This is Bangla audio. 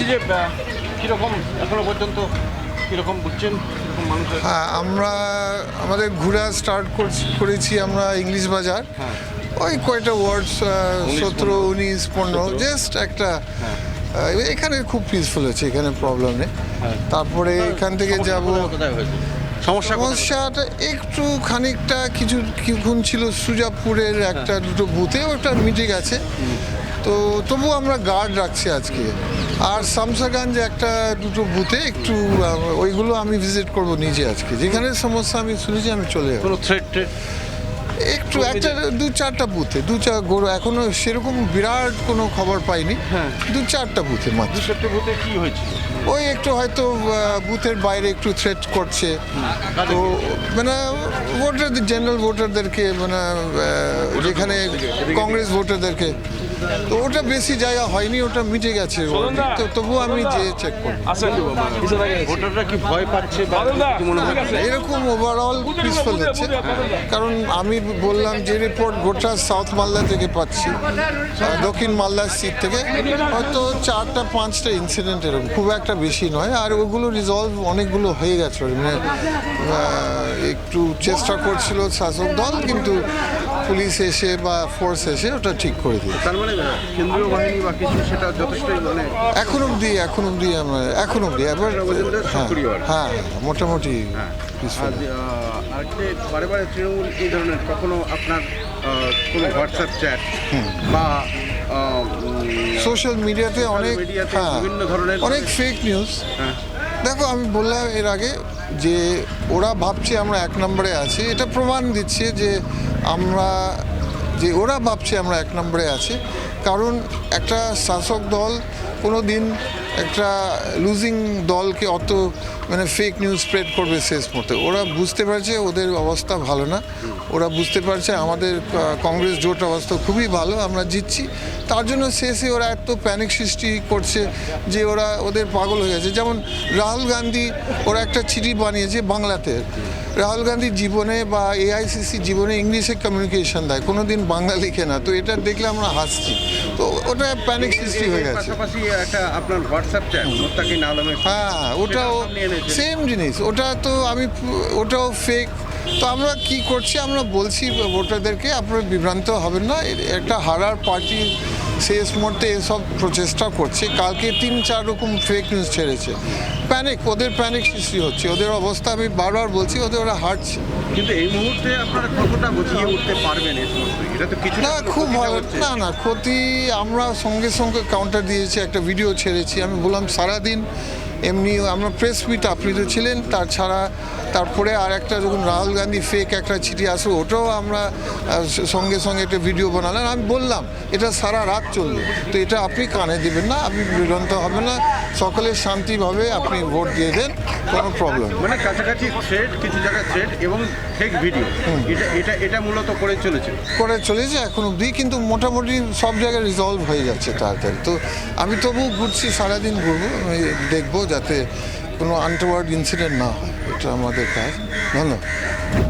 বলছি যে আহ, এখনও পর্যন্ত কীরকম বুঝছেন? কীরকম মানুষের হ্যাঁ আমরা আমাদের ঘোরা স্টার্ট করেছি আমরা ইংলিশ বাজার। হ্যাঁ। ওই কয়টা ওয়ার্ডস সতেরো উনিশ পনেরো জাস্ট একটা হ্যাঁ। এখানে খুব পিসফুল আছে এখানে প্রবলেম নেই। হ্যাঁ। তারপরে এখান থেকে যাব। সমস্যা সমস্যাটা একটু খানিকটা কিছু কিছুক্ষণ ছিল সুজাপুরের একটা দুটো বুথে একটা মিটিং আছে তো তবু আমরা গার্ড রাখছি আজকে। আর শামসাগঞ্জ একটা দুটো বুথে একটু ওইগুলো আমি ভিজিট করব নিজে আজকে। যেখানে সমস্যা আমি শুনেছি আমি চলে যাব। থ্রেট একটু একটা দু চারটা বুথে দু চার গরু এখনও সেরকম বিরাট কোনো খবর পাইনি। হ্যাঁ। দু চারটা বুথে মাত্র। দু চারটা বুথে কি হয়েছিল? ওই একটু হয়তো বুথের বাইরে একটু থ্রেট করছে। তো মানে ভোটারদের জেনারেল ভোটারদেরকে মানে যেখানে কংগ্রেস ভোটারদেরকে তো ওটা বেশি জায়গা হয়নি ওটা মিটে গেছে। তো তবুও আমি যে চেক করব। ভোটাররা কি ভয় পাচ্ছে এরকম ওভারঅল পিসফুল হচ্ছে। কারণ আমি বললাম যে রিপোর্ট গোটা সাউথ মালদা থেকে পাচ্ছি। দক্ষিণ মালদার সিট থেকে। হয়তো চারটা পাঁচটা ইনসিডেন্ট এরকম। খুব একটা বেশি নয় আর ওগুলো রিজলভ অনেকগুলো হয়ে গেছে। মানে একটু চেষ্টা করছিল শাসক দল কিন্তু পুলিশ এসে বা ফোর্স এসে ওটা ঠিক করে দিয়ে তার মানে কেন্দ্রীয় বাহিনী বা কিছু সেটা যথেষ্টই মানে এখন অবধি এখন অবধি আমরা এখন অবধি এবার হ্যাঁ। হ্যাঁ মোটামুটি হ্যাঁ। আর আরেকটা বারে বারে তৃণমূল এই ধরনের কখনো আপনার কোনো হোয়াটসঅ্যাপ চ্যাট বা সোশ্যাল মিডিয়াতে অনেক হ্যাঁ অনেক ফেক নিউজ হ্যাঁ। দেখো আমি বললাম এর আগে যে ওরা ভাবছে আমরা এক নম্বরে আছি। এটা প্রমাণ দিচ্ছে যে আমরা যে ওরা ভাবছে আমরা এক নম্বরে আছি। কারণ একটা শাসক দল কোনো দিন একটা লুজিং দলকে অত মানে ফেক নিউজ স্প্রেড করবে শেষ মুহূর্তে। ওরা বুঝতে পারছে ওদের অবস্থা ভালো না। ওরা বুঝতে পারছে আমাদের কংগ্রেস জোট অবস্থা খুবই ভালো, আমরা জিতছি। তার জন্য শেষে ওরা এত প্যানিক সৃষ্টি করছে যে ওরা ওদের পাগল হয়ে গেছে। যেমন রাহুল গান্ধী, ওরা একটা চিঠি বানিয়েছে বাংলাতে। রাহুল গান্ধী জীবনে বা এআইসিসি জীবনে ইংলিশে কমিউনিকেশন দেয় কোনো দিন বাংলা লিখে না। তো এটা দেখলে আমরা হাসছি। তো ওটা প্যানিক সৃষ্টি হয়ে গেছে। পাশাপাশি একটা আপনার হোয়াটসঅ্যাপ চ্যাট মোত্তাকিন আলমের হ্যাঁ ওটাও। সেম জিনিস। ওটা তো আমি ওটাও ফেক তো আমরা কি করছি? আমরা বলছি ভোটারদেরকে আপনারা বিভ্রান্ত হবেন না। একটা হারার পার্টি শেষ মুহূর্তে এসব প্রচেষ্টা করছে। কালকে তিন চার রকম ফেক নিউজ ছেড়েছে। প্যানিক ওদের প্যানিক সৃষ্টি হচ্ছে। ওদের অবস্থা আমি বারবার বলছি ওদের ওরা হাঁটছে। কিন্তু এই মুহূর্তে আপনারা কতটা বুঝিয়ে উঠতে পারবেন এই সমস্ত এটা তো কিছু না খুব ভালো না না ক্ষতি আমরা সঙ্গে সঙ্গে কাউন্টার দিয়েছি একটা ভিডিও ছেড়েছি। আমি বললাম সারাদিন এমনি আমরা প্রেস মিট আপনি তো ছিলেন তাছাড়া তারপরে আর একটা যখন রাহুল গান্ধী ফেক একটা চিঠি আসলো ওটাও আমরা সঙ্গে সঙ্গে একটা ভিডিও বানালাম আমি বললাম এটা সারা রাত চলবে। তো এটা আপনি কানে দেবেন না আপনি বিভ্রান্ত হবে না। সকলে শান্তিভাবে আপনি ভোট দিয়ে দেন কোনো প্রবলেম মানে কাছাকাছি থ্রেড কিছু জায়গায় থ্রেড এবং ফেক ভিডিও এটা এটা এটা মূলত করে চলেছে। করে চলেছে এখন অবধি কিন্তু মোটামুটি সব জায়গায় রিজলভ হয়ে যাচ্ছে তাড়াতাড়ি। তো আমি তবু ঘুরছি সারাদিন ঘুরবো আমি দেখব যাতে কোনো আনটোয়ার্ড ইনসিডেন্ট না হয় এটা আমাদের কাজ। ধন্যবাদ।